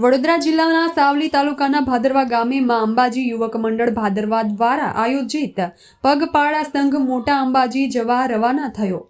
વડોદરા જિલ્લાના સાવલી તાલુકાના ભાદરવા ગામે માં અંબાજી યુવક મંડળ ભાદરવા દ્વારા આયોજિત પગપાળા સંઘ મોટા અંબાજી જવા રવાના થયો.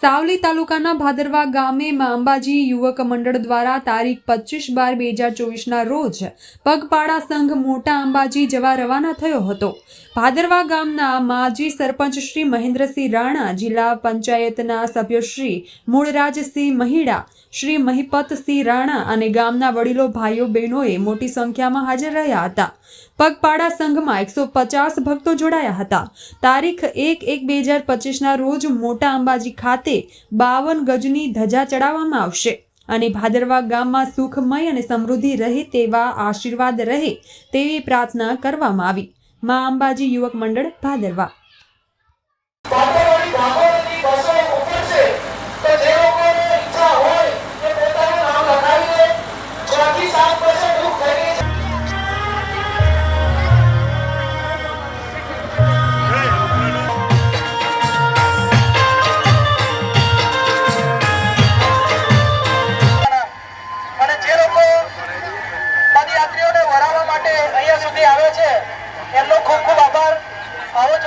સાવલી તાલુકાના ભાદરવા ગામે માં યુવક મંડળ દ્વારા તારીખ પચીસ બાર બે હજાર ચોવીસના રોજ પગપાળા સંઘ મોટા અંબાજી જવા રવાના થયો હતો. ભાદરવા ગામના માજી સરપંચ શ્રી મહેન્દ્રસિંહ રાણા, જિલ્લા પંચાયતના સભ્ય શ્રી મૂળરાજસિંહ મહિડા, શ્રી મહિપતસિંહ રાણા અને ગામના વડીલો, ભાઈઓ, બહેનોએ મોટી સંખ્યામાં હાજર રહ્યા હતા. પગપાળા સંઘમાં એકસો પચાસ ભક્તો જોડાયા હતા. તારીખ એક એક બે હજાર પચીસના રોજ મોટા અંબાજી ખાતે બાવન ગજની ધજા ચડાવવામાં આવશે અને ભાદરવા ગામમાં સુખમય અને સમૃદ્ધિ રહે તેવા આશીર્વાદ રહે તેવી પ્રાર્થના કરવામાં આવી. મા અંબાજી યુવક મંડળ, ભાદરવા.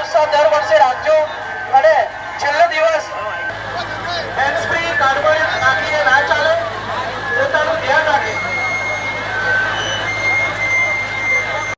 મહોત્સવ દર વર્ષે રાખજો અને છેલ્લો દિવસ હેન્ડ ફ્રી કાર્બન નાખીને